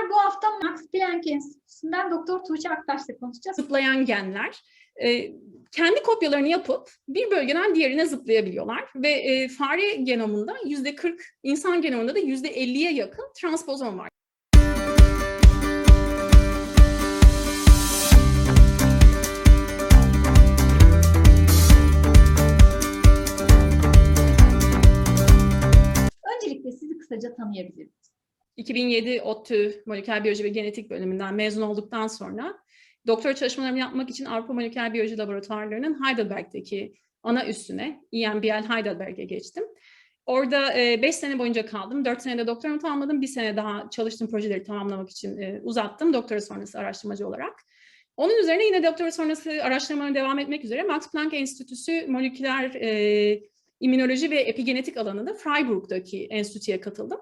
Merhabalar, bu hafta Max Planck Enstitüsü'nden Doktor Tuğçe Aktaş'la konuşacağız. zıplayan genler e, kendi kopyalarını yapıp bir bölgeden diğerine zıplayabiliyorlar ve e, fare genomunda yüzde 40, insan genomunda da yüzde 50'ye yakın transpozon var. Öncelikle sizi kısaca tanıyabilir miyiz? 2007 ODTÜ Moleküler Biyoloji ve Genetik bölümünden mezun olduktan sonra doktora çalışmalarımı yapmak için Avrupa Moleküler Biyoloji Laboratuvarları'nın Heidelberg'deki ana üstüne EMBL Heidelberg'e geçtim. Orada 5 sene boyunca kaldım. 4 senede doktoramı tamamladım. Bir sene daha çalıştığım projeleri tamamlamak için e, uzattım doktora sonrası araştırmacı olarak. Onun üzerine yine doktora sonrası araştırmalarına devam etmek üzere Max Planck Enstitüsü Moleküler e, İmmünoloji ve Epigenetik alanında Freiburg'daki enstitüye katıldım.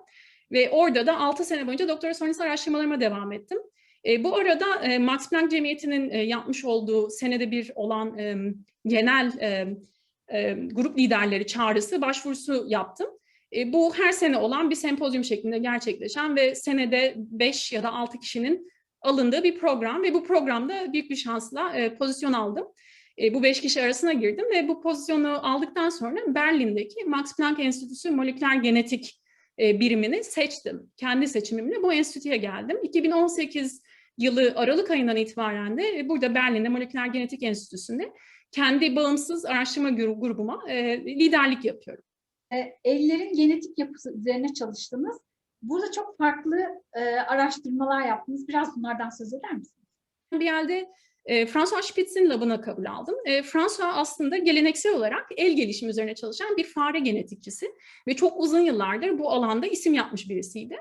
Ve orada da 6 sene boyunca doktora sonrası araştırmalarıma devam ettim. E, bu arada e, Max Planck Cemiyeti'nin e, yapmış olduğu senede bir olan e, genel e, e, grup liderleri çağrısı başvurusu yaptım. E, bu her sene olan bir sempozyum şeklinde gerçekleşen ve senede 5 ya da 6 kişinin alındığı bir program ve bu programda büyük bir şansla e, pozisyon aldım. E, bu beş kişi arasına girdim ve bu pozisyonu aldıktan sonra Berlin'deki Max Planck Enstitüsü Moleküler Genetik birimini seçtim. Kendi seçimimle bu enstitüye geldim. 2018 yılı Aralık ayından itibaren de e, burada Berlin'de Moleküler Genetik Enstitüsü'nde kendi bağımsız araştırma gru- grubuma e, liderlik yapıyorum. E, ellerin genetik yapısı üzerine çalıştınız. Burada çok farklı e, araştırmalar yaptınız. Biraz bunlardan söz eder misiniz? Bir yerde e, François Spitz'in labına kabul aldım. E, François aslında geleneksel olarak el gelişimi üzerine çalışan bir fare genetikçisi ve çok uzun yıllardır bu alanda isim yapmış birisiydi.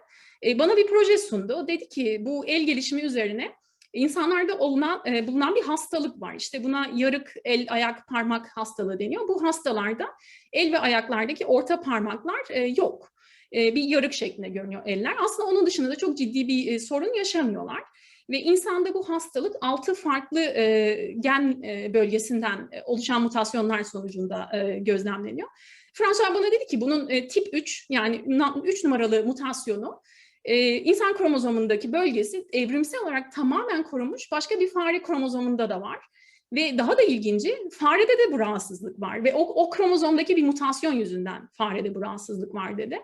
E, bana bir proje sundu. Dedi ki bu el gelişimi üzerine insanlarda olunan, e, bulunan bir hastalık var. İşte buna yarık el, ayak, parmak hastalığı deniyor. Bu hastalarda el ve ayaklardaki orta parmaklar e, yok. E, bir yarık şeklinde görünüyor eller. Aslında onun dışında da çok ciddi bir sorun yaşamıyorlar. Ve insanda bu hastalık altı farklı e, gen e, bölgesinden e, oluşan mutasyonlar sonucunda e, gözlemleniyor. François bana dedi ki bunun e, tip 3 yani 3 numaralı mutasyonu e, insan kromozomundaki bölgesi evrimsel olarak tamamen korunmuş başka bir fare kromozomunda da var. Ve daha da ilginci farede de bu rahatsızlık var ve o, o kromozomdaki bir mutasyon yüzünden farede bu rahatsızlık var dedi.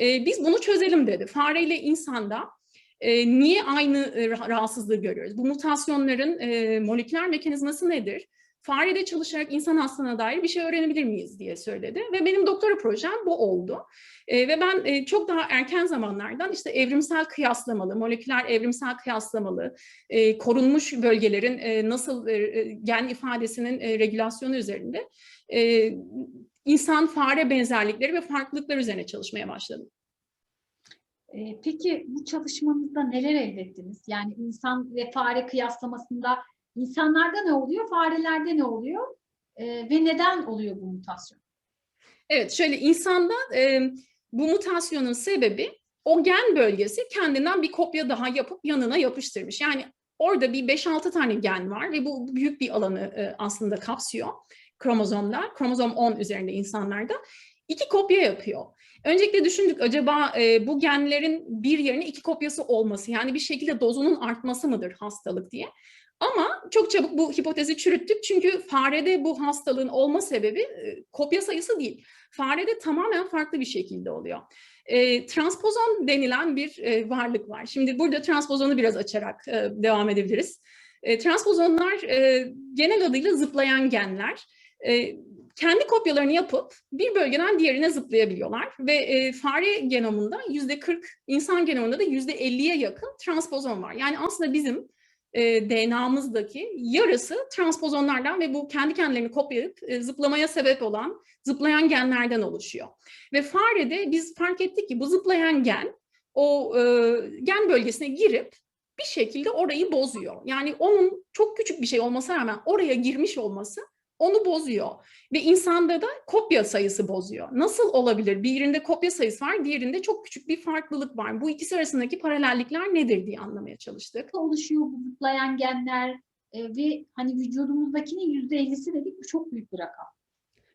E, biz bunu çözelim dedi. Fareyle insanda e, niye aynı e, rahatsızlığı görüyoruz? Bu mutasyonların e, moleküler mekanizması nedir? Farede çalışarak insan hastalığına dair bir şey öğrenebilir miyiz diye söyledi ve benim doktora projem bu oldu. E, ve ben e, çok daha erken zamanlardan işte evrimsel kıyaslamalı, moleküler evrimsel kıyaslamalı, e, korunmuş bölgelerin e, nasıl e, gen ifadesinin e, regülasyonu üzerinde e, insan fare benzerlikleri ve farklılıklar üzerine çalışmaya başladım. E, peki bu çalışmanızda neler elde ettiniz? Yani insan ve fare kıyaslamasında insanlarda ne oluyor, farelerde ne oluyor E, ve neden oluyor bu mutasyon? Evet, şöyle insanda e, bu mutasyonun sebebi o gen bölgesi kendinden bir kopya daha yapıp yanına yapıştırmış. Yani orada bir 5-6 tane gen var ve bu büyük bir alanı aslında kapsıyor kromozomda. Kromozom 10 üzerinde insanlarda iki kopya yapıyor. Öncelikle düşündük acaba e, bu genlerin bir yerine iki kopyası olması yani bir şekilde dozunun artması mıdır hastalık diye. Ama çok çabuk bu hipotezi çürüttük çünkü farede bu hastalığın olma sebebi e, kopya sayısı değil. Farede tamamen farklı bir şekilde oluyor. E, transpozon denilen bir e, varlık var. Şimdi burada transpozonu biraz açarak e, devam edebiliriz. E, transpozonlar e, genel adıyla zıplayan genler. E, kendi kopyalarını yapıp bir bölgeden diğerine zıplayabiliyorlar ve e, fare genomunda yüzde 40, insan genomunda da yüzde 50'ye yakın transpozon var. Yani aslında bizim e, DNA'mızdaki yarısı transpozonlardan ve bu kendi kendilerini kopyalayıp e, zıplamaya sebep olan zıplayan genlerden oluşuyor. Ve farede biz fark ettik ki bu zıplayan gen o e, gen bölgesine girip bir şekilde orayı bozuyor. Yani onun çok küçük bir şey olmasına rağmen oraya girmiş olması onu bozuyor. Ve insanda da kopya sayısı bozuyor. Nasıl olabilir? Birinde kopya sayısı var, diğerinde çok küçük bir farklılık var. Bu ikisi arasındaki paralellikler nedir diye anlamaya çalıştık. Oluşuyor bu zıplayan genler E, ve hani vücudumuzdakinin yüzde ellisi dedik bu çok büyük bir rakam.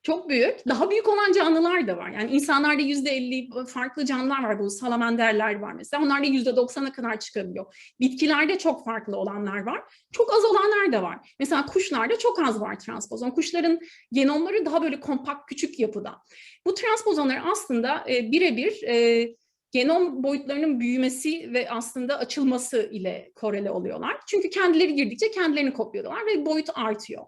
Çok büyük. Daha büyük olan canlılar da var. Yani insanlarda yüzde elli farklı canlılar var. Bu salamanderler var mesela. Onlar da yüzde doksana kadar çıkabiliyor. Bitkilerde çok farklı olanlar var. Çok az olanlar da var. Mesela kuşlarda çok az var transpozon. Kuşların genomları daha böyle kompakt, küçük yapıda. Bu transpozonlar aslında e, birebir e, genom boyutlarının büyümesi ve aslında açılması ile korele oluyorlar. Çünkü kendileri girdikçe kendilerini kopyalıyorlar ve boyut artıyor.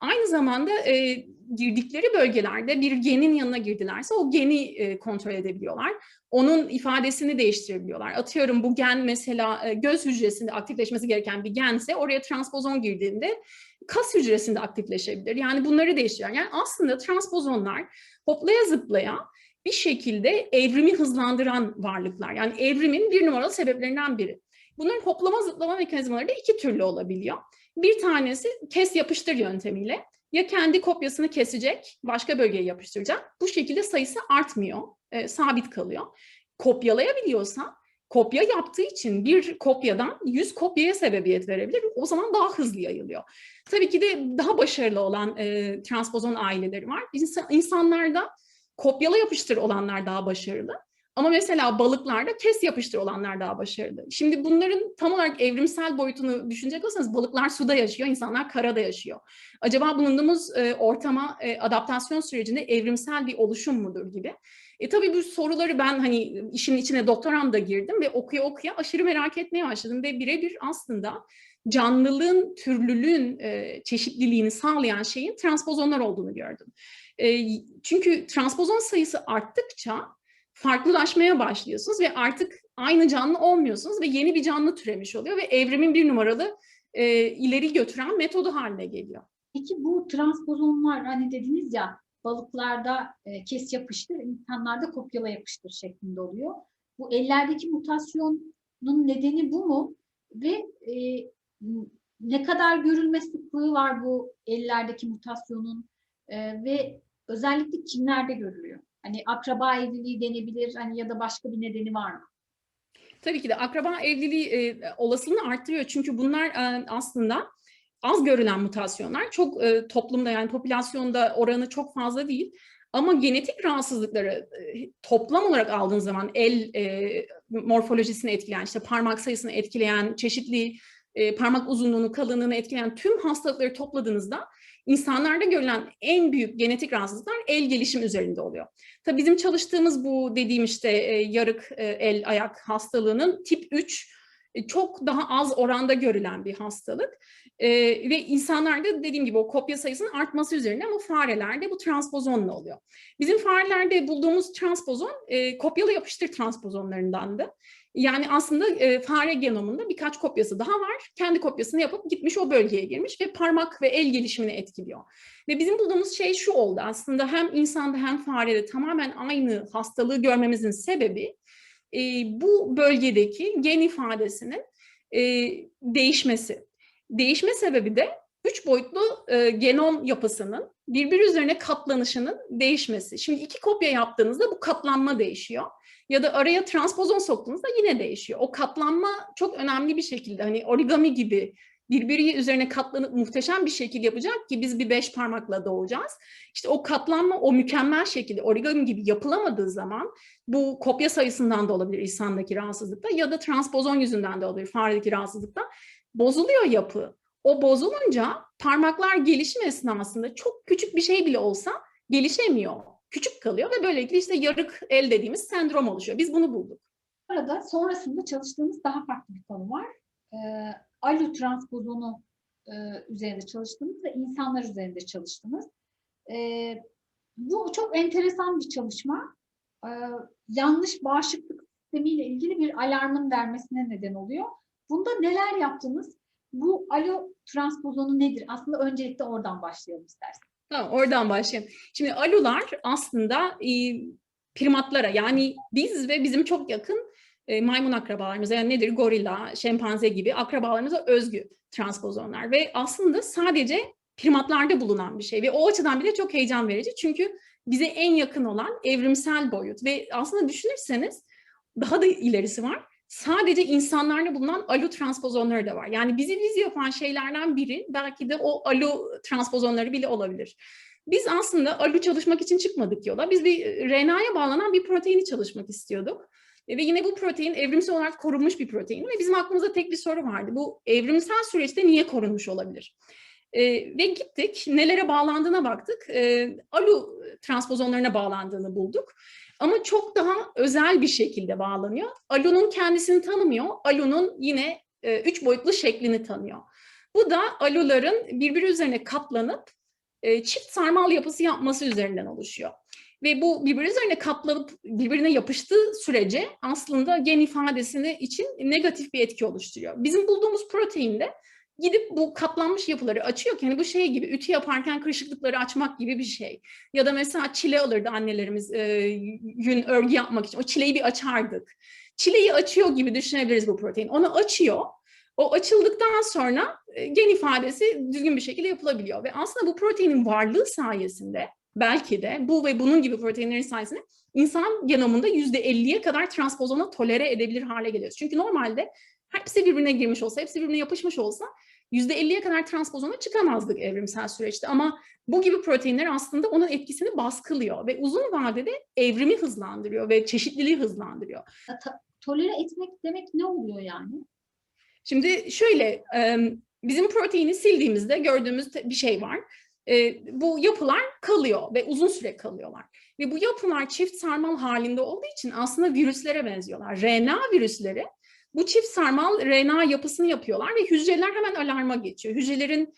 Aynı zamanda e, girdikleri bölgelerde bir genin yanına girdilerse o geni e, kontrol edebiliyorlar. Onun ifadesini değiştirebiliyorlar. Atıyorum bu gen mesela e, göz hücresinde aktifleşmesi gereken bir gense oraya transpozon girdiğinde kas hücresinde aktifleşebilir. Yani bunları değiştiriyor. Yani aslında transpozonlar hoplaya zıplaya bir şekilde evrimi hızlandıran varlıklar. Yani evrimin bir numaralı sebeplerinden biri. Bunların hoplama zıplama mekanizmaları da iki türlü olabiliyor. Bir tanesi kes yapıştır yöntemiyle ya kendi kopyasını kesecek, başka bölgeye yapıştıracak. Bu şekilde sayısı artmıyor, e, sabit kalıyor. Kopyalayabiliyorsa, kopya yaptığı için bir kopyadan 100 kopyaya sebebiyet verebilir. O zaman daha hızlı yayılıyor. Tabii ki de daha başarılı olan e, transpozon aileleri var. İnsan, insanlarda kopyala yapıştır olanlar daha başarılı. Ama mesela balıklarda kes yapıştır olanlar daha başarılı. Şimdi bunların tam olarak evrimsel boyutunu düşünecek olursanız balıklar suda yaşıyor, insanlar karada yaşıyor. Acaba bulunduğumuz e, ortama e, adaptasyon sürecinde evrimsel bir oluşum mudur gibi. E tabii bu soruları ben hani işin içine doktoramda girdim ve okuya okuya aşırı merak etmeye başladım ve birebir aslında canlılığın, türlülüğün e, çeşitliliğini sağlayan şeyin transpozonlar olduğunu gördüm. E, çünkü transpozon sayısı arttıkça farklılaşmaya başlıyorsunuz ve artık aynı canlı olmuyorsunuz ve yeni bir canlı türemiş oluyor ve evrimin bir numaralı e, ileri götüren metodu haline geliyor. Peki bu transpozonlar hani dediniz ya balıklarda e, kes yapıştır, insanlarda kopyala yapıştır şeklinde oluyor. Bu ellerdeki mutasyonun nedeni bu mu? Ve e, ne kadar görülme sıklığı var bu ellerdeki mutasyonun e, ve özellikle kimlerde görülüyor? Hani akraba evliliği denebilir hani ya da başka bir nedeni var mı? Tabii ki de akraba evliliği e, olasılığını arttırıyor. Çünkü bunlar e, aslında az görülen mutasyonlar. Çok e, toplumda yani popülasyonda oranı çok fazla değil. Ama genetik rahatsızlıkları e, toplam olarak aldığın zaman el e, morfolojisini etkileyen, işte parmak sayısını etkileyen, çeşitli e, parmak uzunluğunu, kalınlığını etkileyen tüm hastalıkları topladığınızda insanlarda görülen en büyük genetik rahatsızlıklar el gelişim üzerinde oluyor. Tabii bizim çalıştığımız bu dediğim işte e, yarık e, el ayak hastalığının tip 3 e, çok daha az oranda görülen bir hastalık. E, ve insanlarda dediğim gibi o kopya sayısının artması üzerine ama farelerde bu transpozonla oluyor. Bizim farelerde bulduğumuz transpozon e, kopyalı yapıştır transpozonlarındandı. Yani aslında e, fare genomunda birkaç kopyası daha var. Kendi kopyasını yapıp gitmiş o bölgeye girmiş ve parmak ve el gelişimini etkiliyor. Ve bizim bulduğumuz şey şu oldu aslında hem insanda hem farede tamamen aynı hastalığı görmemizin sebebi e, bu bölgedeki gen ifadesinin e, değişmesi. Değişme sebebi de üç boyutlu e, genom yapısının birbiri üzerine katlanışının değişmesi. Şimdi iki kopya yaptığınızda bu katlanma değişiyor. Ya da araya transpozon soktuğunuzda yine değişiyor. O katlanma çok önemli bir şekilde hani origami gibi birbiri üzerine katlanıp muhteşem bir şekil yapacak ki biz bir beş parmakla doğacağız. İşte o katlanma o mükemmel şekilde origami gibi yapılamadığı zaman bu kopya sayısından da olabilir insandaki rahatsızlıkta ya da transpozon yüzünden de olabilir faredeki rahatsızlıkta. Bozuluyor yapı. O bozulunca parmaklar gelişim esnasında çok küçük bir şey bile olsa gelişemiyor. Küçük kalıyor ve böylelikle işte yarık el dediğimiz sendrom oluşuyor. Biz bunu bulduk. Arada sonrasında çalıştığımız daha farklı bir konu var. Ee, alu transpozonu e, üzerinde çalıştınız ve insanlar üzerinde çalıştınız. Ee, bu çok enteresan bir çalışma. Ee, yanlış bağışıklık sistemiyle ilgili bir alarmın vermesine neden oluyor. Bunda neler yaptınız? Bu alo transpozonu nedir? Aslında öncelikle oradan başlayalım istersen. Tamam, oradan başlayalım. Şimdi alular aslında e, primatlara yani biz ve bizim çok yakın e, maymun akrabalarımız yani nedir? Gorilla, şempanze gibi akrabalarımıza özgü transpozonlar ve aslında sadece primatlarda bulunan bir şey ve o açıdan bile çok heyecan verici çünkü bize en yakın olan evrimsel boyut ve aslında düşünürseniz daha da ilerisi var sadece insanlarda bulunan alo transpozonları da var. Yani bizi biz yapan şeylerden biri belki de o alo transpozonları bile olabilir. Biz aslında alu çalışmak için çıkmadık yola. Biz bir e, RNA'ya bağlanan bir proteini çalışmak istiyorduk. E, Ve yine bu protein evrimsel olarak korunmuş bir protein ve bizim aklımızda tek bir soru vardı. Bu evrimsel süreçte niye korunmuş olabilir? E, ve gittik, nelere bağlandığına baktık. E, alu transpozonlarına bağlandığını bulduk. Ama çok daha özel bir şekilde bağlanıyor. Alu'nun kendisini tanımıyor. Alu'nun yine e, üç boyutlu şeklini tanıyor. Bu da aluların birbiri üzerine katlanıp e, çift sarmal yapısı yapması üzerinden oluşuyor. Ve bu birbiri üzerine katlanıp birbirine yapıştığı sürece aslında gen ifadesini için negatif bir etki oluşturuyor. Bizim bulduğumuz proteinde gidip bu katlanmış yapıları açıyor ki hani bu şey gibi ütü yaparken kırışıklıkları açmak gibi bir şey. Ya da mesela çile alırdı annelerimiz e, yün örgü yapmak için. O çileyi bir açardık. Çileyi açıyor gibi düşünebiliriz bu protein. Onu açıyor. O açıldıktan sonra e, gen ifadesi düzgün bir şekilde yapılabiliyor. Ve aslında bu proteinin varlığı sayesinde belki de bu ve bunun gibi proteinlerin sayesinde insan genomunda %50'ye kadar transpozona tolere edebilir hale geliyoruz. Çünkü normalde hepsi birbirine girmiş olsa, hepsi birbirine yapışmış olsa %50'ye kadar transpozona çıkamazdık evrimsel süreçte. Ama bu gibi proteinler aslında onun etkisini baskılıyor ve uzun vadede evrimi hızlandırıyor ve çeşitliliği hızlandırıyor. Tolere etmek demek ne oluyor yani? Şimdi şöyle, bizim proteini sildiğimizde gördüğümüz bir şey var. Bu yapılar kalıyor ve uzun süre kalıyorlar. Ve bu yapılar çift sarmal halinde olduğu için aslında virüslere benziyorlar. RNA virüsleri bu çift sarmal RNA yapısını yapıyorlar ve hücreler hemen alarma geçiyor. Hücrelerin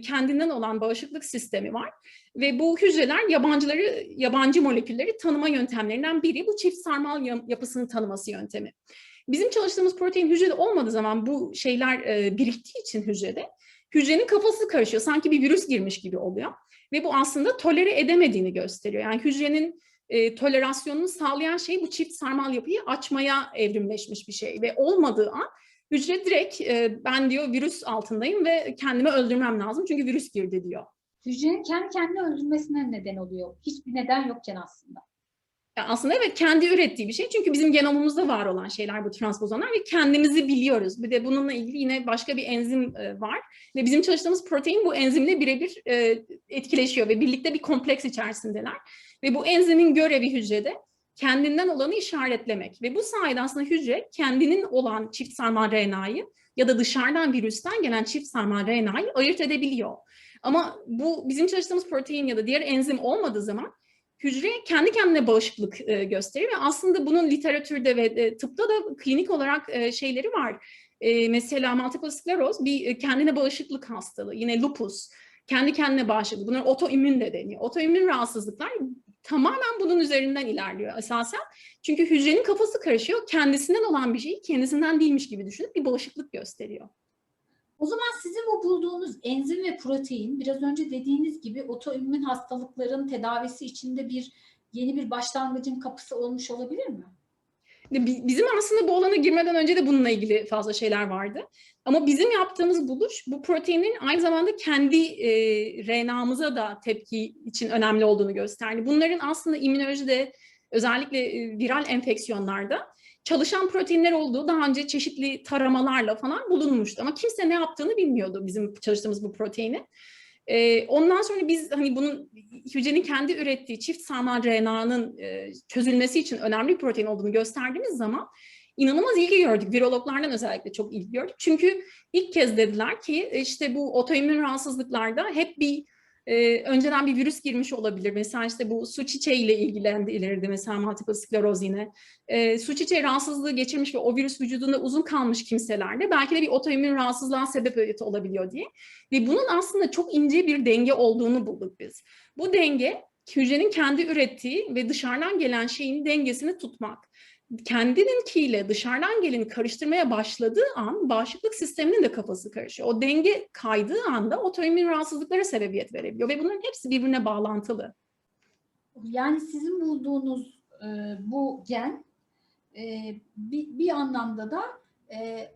kendinden olan bağışıklık sistemi var ve bu hücreler yabancıları, yabancı molekülleri tanıma yöntemlerinden biri bu çift sarmal yapısını tanıması yöntemi. Bizim çalıştığımız protein hücrede olmadığı zaman bu şeyler e, biriktiği için hücrede hücrenin kafası karışıyor. Sanki bir virüs girmiş gibi oluyor. Ve bu aslında tolere edemediğini gösteriyor. Yani hücrenin e, tolerasyonunu sağlayan şey bu çift sarmal yapıyı açmaya evrimleşmiş bir şey. Ve olmadığı an hücre direkt e, ben diyor virüs altındayım ve kendimi öldürmem lazım çünkü virüs girdi diyor. Hücrenin kendi kendini öldürmesine neden oluyor. Hiçbir neden yokken aslında. Yani aslında evet kendi ürettiği bir şey. Çünkü bizim genomumuzda var olan şeyler bu transpozonlar ve kendimizi biliyoruz. Bir de bununla ilgili yine başka bir enzim e, var. Ve bizim çalıştığımız protein bu enzimle birebir e, etkileşiyor ve birlikte bir kompleks içerisindeler. Ve bu enzimin görevi hücrede kendinden olanı işaretlemek. Ve bu sayede aslında hücre kendinin olan çift sarmal RNA'yı ya da dışarıdan virüsten gelen çift sarmal RNA'yı ayırt edebiliyor. Ama bu bizim çalıştığımız protein ya da diğer enzim olmadığı zaman hücre kendi kendine bağışıklık e, gösterir ve aslında bunun literatürde ve e, tıpta da klinik olarak e, şeyleri var. E, mesela multiple skleroz bir e, kendine bağışıklık hastalığı, yine lupus, kendi kendine bağışıklık. Bunlar otoimmün de deniyor. Otoimmün rahatsızlıklar tamamen bunun üzerinden ilerliyor esasen. Çünkü hücrenin kafası karışıyor. Kendisinden olan bir şeyi kendisinden değilmiş gibi düşünüp bir bağışıklık gösteriyor. O zaman sizin bu bulduğunuz enzim ve protein biraz önce dediğiniz gibi otoimmün hastalıkların tedavisi içinde bir yeni bir başlangıcın kapısı olmuş olabilir mi? Bizim aslında bu alana girmeden önce de bununla ilgili fazla şeyler vardı. Ama bizim yaptığımız buluş bu proteinin aynı zamanda kendi e, RNA'mıza da tepki için önemli olduğunu gösterdi. Bunların aslında immünolojide özellikle e, viral enfeksiyonlarda çalışan proteinler olduğu daha önce çeşitli taramalarla falan bulunmuştu. Ama kimse ne yaptığını bilmiyordu bizim çalıştığımız bu proteini. Ee, ondan sonra biz hani bunun hücrenin kendi ürettiği çift sarmal RNA'nın e, çözülmesi için önemli bir protein olduğunu gösterdiğimiz zaman inanılmaz ilgi gördük. Virologlardan özellikle çok ilgi gördük. Çünkü ilk kez dediler ki işte bu otoimmün rahatsızlıklarda hep bir e, önceden bir virüs girmiş olabilir. Mesela işte bu su çiçeğiyle ilgilendirilirdi mesela multiple skleroz yine. E, su çiçeği rahatsızlığı geçirmiş ve o virüs vücudunda uzun kalmış kimselerde belki de bir otoimmün rahatsızlığa sebep olabiliyor diye. Ve bunun aslında çok ince bir denge olduğunu bulduk biz. Bu denge hücrenin kendi ürettiği ve dışarıdan gelen şeyin dengesini tutmak kendininkiyle dışarıdan geleni karıştırmaya başladığı an bağışıklık sisteminin de kafası karışıyor. O denge kaydığı anda otoimmün rahatsızlıklara sebebiyet verebiliyor ve bunların hepsi birbirine bağlantılı. Yani sizin bulduğunuz e, bu gen e, bir, bir anlamda da e,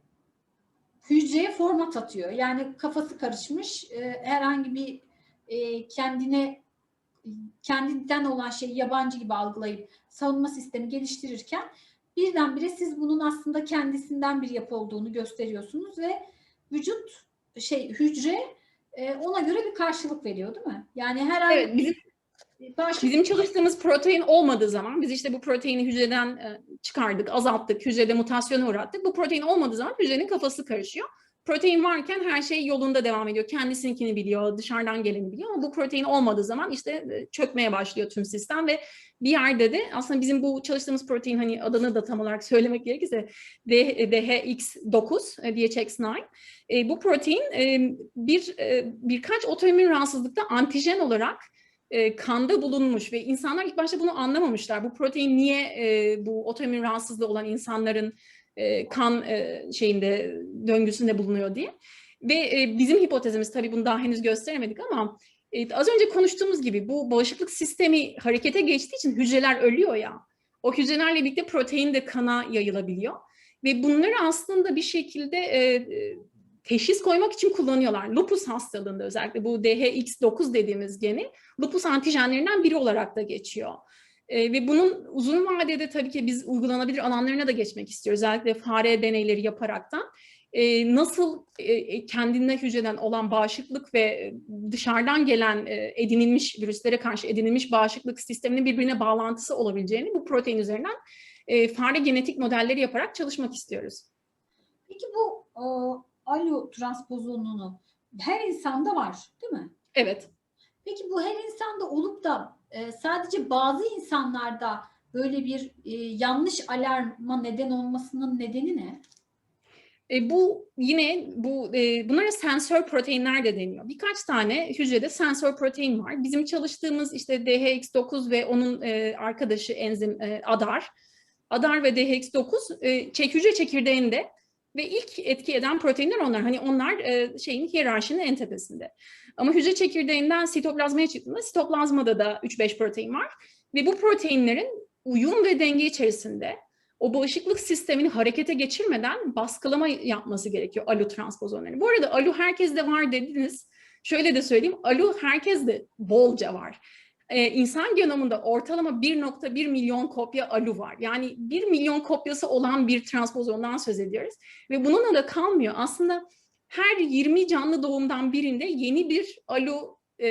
hücreye format atıyor. Yani kafası karışmış e, herhangi bir e, kendine kendinden olan şeyi yabancı gibi algılayıp savunma sistemi geliştirirken birdenbire siz bunun aslında kendisinden bir yapı olduğunu gösteriyorsunuz ve vücut şey hücre e, ona göre bir karşılık veriyor değil mi? Yani her ay Evet, bizim başka Bizim çalıştığımız protein olmadığı zaman biz işte bu proteini hücreden e, çıkardık, azalttık, hücrede mutasyona uğrattık. Bu protein olmadığı zaman hücrenin kafası karışıyor. Protein varken her şey yolunda devam ediyor. Kendisinkini biliyor, dışarıdan geleni biliyor ama bu protein olmadığı zaman işte e, çökmeye başlıyor tüm sistem ve bir yerde de aslında bizim bu çalıştığımız protein hani adını da tam olarak söylemek gerekirse D- DHX9, e, DHX9 e, bu protein bir birkaç otoimmün rahatsızlıkta antijen olarak kanda bulunmuş ve insanlar ilk başta bunu anlamamışlar. Bu protein niye bu otoimmün rahatsızlığı olan insanların e, kan e, şeyinde döngüsünde bulunuyor diye. Ve e, bizim hipotezimiz tabii bunu daha henüz gösteremedik ama az önce konuştuğumuz gibi bu bağışıklık sistemi harekete geçtiği için hücreler ölüyor ya. O hücrelerle birlikte protein de kana yayılabiliyor. Ve bunları aslında bir şekilde teşhis koymak için kullanıyorlar. Lupus hastalığında özellikle bu DHX9 dediğimiz geni lupus antijenlerinden biri olarak da geçiyor. E, ve bunun uzun vadede tabii ki biz uygulanabilir alanlarına da geçmek istiyoruz. Özellikle fare deneyleri yaparaktan. E, nasıl e, kendine hücreden olan bağışıklık ve dışarıdan gelen e, edinilmiş virüslere karşı edinilmiş bağışıklık sisteminin birbirine bağlantısı olabileceğini bu protein üzerinden e, fare genetik modelleri yaparak çalışmak istiyoruz. Peki bu e, alo transpozoonunu her insanda var değil mi? Evet. Peki bu her insanda olup da e, sadece bazı insanlarda böyle bir e, yanlış alarma neden olmasının nedeni ne? E, bu yine bu e, bunlara sensör proteinler de deniyor. Birkaç tane hücrede sensör protein var. Bizim çalıştığımız işte DHX9 ve onun e, arkadaşı enzim e, ADAR. ADAR ve DHX9 e, çek hücre çekirdeğinde ve ilk etki eden proteinler onlar. Hani onlar e, şeyin hiyerarşinin en tepesinde. Ama hücre çekirdeğinden sitoplazmaya çıktığında sitoplazmada da 3-5 protein var. Ve bu proteinlerin uyum ve denge içerisinde o bağışıklık sistemini harekete geçirmeden baskılama yapması gerekiyor alu transpozonları. Bu arada alu herkeste var dediniz. Şöyle de söyleyeyim, alu herkeste bolca var. Ee, insan genomunda ortalama 1.1 milyon kopya alu var. Yani 1 milyon kopyası olan bir transpozondan söz ediyoruz. Ve bununla da kalmıyor. Aslında her 20 canlı doğumdan birinde yeni bir alu e,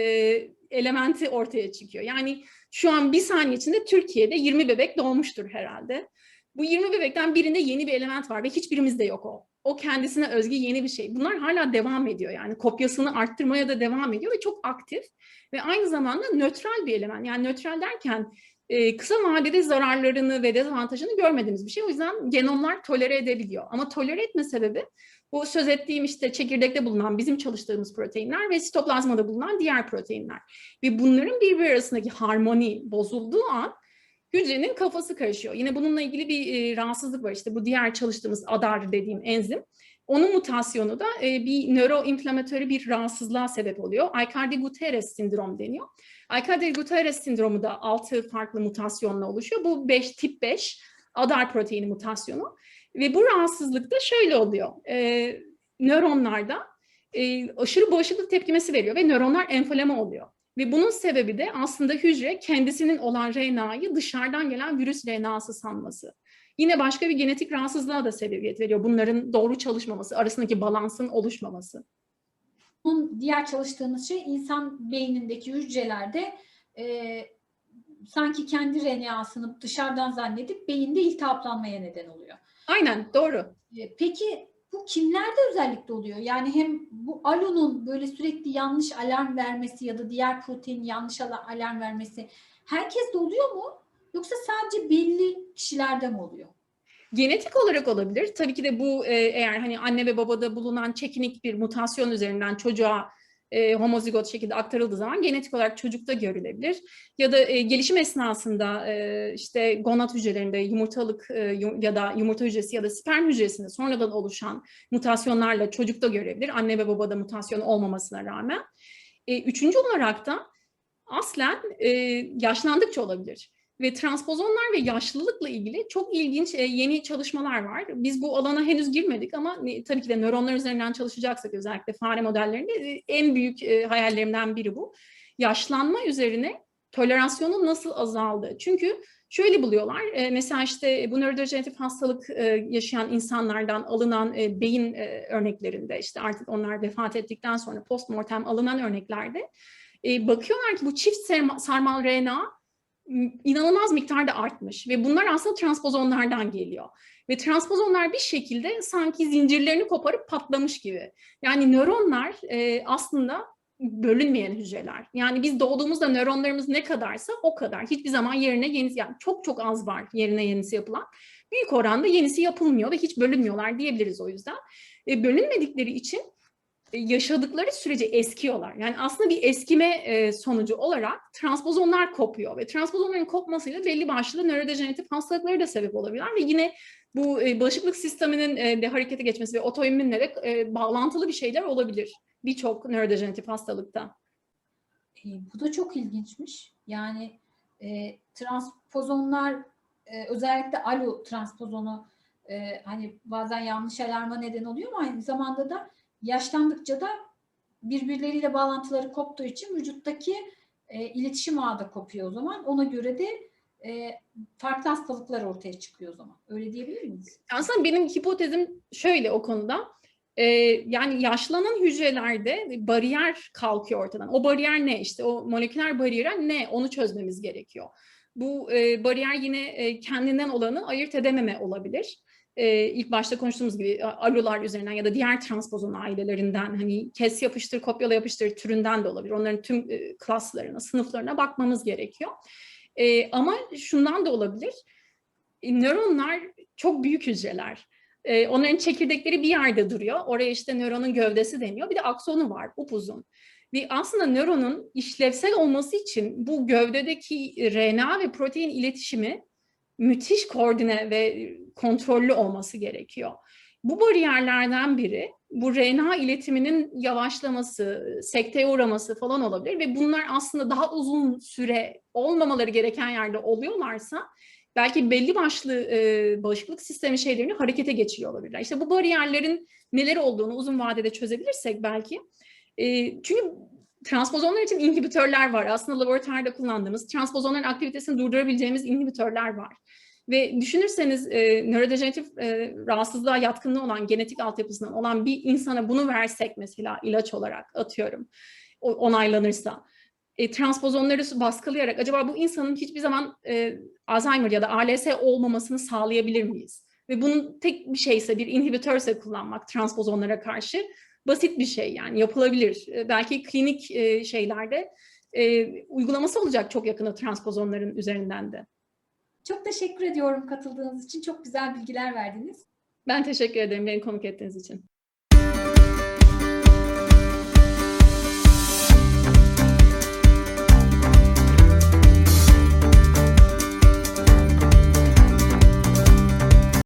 elementi ortaya çıkıyor. Yani şu an bir saniye içinde Türkiye'de 20 bebek doğmuştur herhalde. Bu 20 bebekten birinde yeni bir element var ve hiçbirimizde yok o. O kendisine özgü yeni bir şey. Bunlar hala devam ediyor yani kopyasını arttırmaya da devam ediyor ve çok aktif. Ve aynı zamanda nötral bir element. Yani nötral derken e, kısa vadede zararlarını ve dezavantajını görmediğimiz bir şey. O yüzden genomlar tolere edebiliyor. Ama tolere etme sebebi bu söz ettiğim işte çekirdekte bulunan bizim çalıştığımız proteinler ve sitoplazmada bulunan diğer proteinler. Ve bunların birbiri arasındaki harmoni bozulduğu an hücrenin kafası karışıyor. Yine bununla ilgili bir e, rahatsızlık var. İşte bu diğer çalıştığımız ADAR dediğim enzim. Onun mutasyonu da e, bir nöroinflamatörü bir rahatsızlığa sebep oluyor. Aicardi-Guterres sindrom deniyor. Aicardi-Guterres sindromu da 6 farklı mutasyonla oluşuyor. Bu 5 tip 5 ADAR proteini mutasyonu. Ve bu rahatsızlıkta şöyle oluyor. E, nöronlarda e, aşırı bağışıklık tepkimesi veriyor ve nöronlar enflama oluyor. Ve bunun sebebi de aslında hücre kendisinin olan RNA'yı dışarıdan gelen virüs RNA'sı sanması. Yine başka bir genetik rahatsızlığa da sebebiyet veriyor. Bunların doğru çalışmaması, arasındaki balansın oluşmaması. Bunun diğer çalıştığınız şey insan beynindeki hücrelerde e, sanki kendi RNA'sını dışarıdan zannedip beyinde iltihaplanmaya neden oluyor. Aynen doğru. E, peki bu kimlerde özellikle oluyor? Yani hem bu alunun böyle sürekli yanlış alarm vermesi ya da diğer protein yanlış alarm vermesi herkes de oluyor mu? Yoksa sadece belli kişilerde mi oluyor? Genetik olarak olabilir. Tabii ki de bu e, eğer hani anne ve babada bulunan çekinik bir mutasyon üzerinden çocuğa e, homozigot şekilde aktarıldığı zaman genetik olarak çocukta görülebilir. Ya da e, gelişim esnasında e, işte gonat hücrelerinde yumurtalık e, ya da yumurta hücresi ya da sperm hücresinde sonradan oluşan mutasyonlarla çocukta görebilir. Anne ve babada mutasyon olmamasına rağmen. E, üçüncü olarak da aslen e, yaşlandıkça olabilir. Ve transpozonlar ve yaşlılıkla ilgili çok ilginç e, yeni çalışmalar var. Biz bu alana henüz girmedik ama tabii ki de nöronlar üzerinden çalışacaksak özellikle fare modellerinde e, en büyük e, hayallerimden biri bu. Yaşlanma üzerine tolerasyonun nasıl azaldığı. Çünkü şöyle buluyorlar, mesela işte bu nörodejeneratif hastalık yaşayan insanlardan alınan beyin örneklerinde, işte artık onlar vefat ettikten sonra postmortem alınan örneklerde bakıyorlar ki bu çift sarma- sarmal RNA inanılmaz miktarda artmış ve bunlar aslında transpozonlardan geliyor. Ve transpozonlar bir şekilde sanki zincirlerini koparıp patlamış gibi. Yani nöronlar e, aslında bölünmeyen hücreler. Yani biz doğduğumuzda nöronlarımız ne kadarsa o kadar. Hiçbir zaman yerine yenisi, yani çok çok az var yerine yenisi yapılan. Büyük oranda yenisi yapılmıyor ve hiç bölünmüyorlar diyebiliriz o yüzden. E, bölünmedikleri için yaşadıkları sürece eskiyorlar. Yani aslında bir eskime e, sonucu olarak transpozonlar kopuyor ve transpozonların kopmasıyla belli başlı nörodejeneratif hastalıkları da sebep olabilirler ve yine bu e, bağışıklık sisteminin e, de harekete geçmesi ve otoimmünle de e, bağlantılı bir şeyler olabilir birçok nörodejeneratif hastalıkta. E, bu da çok ilginçmiş. Yani e, transpozonlar e, özellikle alo transpozonu e, hani bazen yanlış alarma neden oluyor ama aynı zamanda da yaşlandıkça da birbirleriyle bağlantıları koptuğu için vücuttaki e, iletişim ağı da kopuyor o zaman. Ona göre de e, farklı hastalıklar ortaya çıkıyor o zaman. Öyle diyebilir miyiz? Aslında benim hipotezim şöyle o konuda. Ee, yani yaşlanan hücrelerde bariyer kalkıyor ortadan. O bariyer ne? İşte o moleküler bariyer ne? Onu çözmemiz gerekiyor. Bu e, bariyer yine e, kendinden olanı ayırt edememe olabilir. E, ilk başta konuştuğumuz gibi alolar üzerinden ya da diğer transpozon ailelerinden hani kes yapıştır, kopyala yapıştır türünden de olabilir. Onların tüm e, klaslarına, sınıflarına bakmamız gerekiyor. E, ama şundan da olabilir. E, nöronlar çok büyük hücreler. E, onların çekirdekleri bir yerde duruyor. Oraya işte nöronun gövdesi deniyor. Bir de aksonu var, upuzun. Ve aslında nöronun işlevsel olması için bu gövdedeki RNA ve protein iletişimi müthiş koordine ve kontrollü olması gerekiyor. Bu bariyerlerden biri bu RNA iletiminin yavaşlaması, sekteye uğraması falan olabilir ve bunlar aslında daha uzun süre olmamaları gereken yerde oluyorlarsa belki belli başlı e, bağışıklık sistemi şeylerini harekete geçiriyor olabilirler. İşte bu bariyerlerin neler olduğunu uzun vadede çözebilirsek belki. E, çünkü transpozonlar için inhibitörler var. Aslında laboratuvarda kullandığımız transpozonların aktivitesini durdurabileceğimiz inhibitörler var. Ve düşünürseniz e, nörodejeneratif e, rahatsızlığa yatkınlığı olan, genetik altyapısından olan bir insana bunu versek mesela ilaç olarak atıyorum onaylanırsa e, transpozonları baskılayarak acaba bu insanın hiçbir zaman e, Alzheimer ya da ALS olmamasını sağlayabilir miyiz? Ve bunun tek bir şeyse bir inhibitörse kullanmak transpozonlara karşı basit bir şey yani yapılabilir. Belki klinik şeylerde uygulaması olacak çok yakında transpozonların üzerinden de. Çok teşekkür ediyorum katıldığınız için. Çok güzel bilgiler verdiniz. Ben teşekkür ederim beni konuk ettiğiniz için.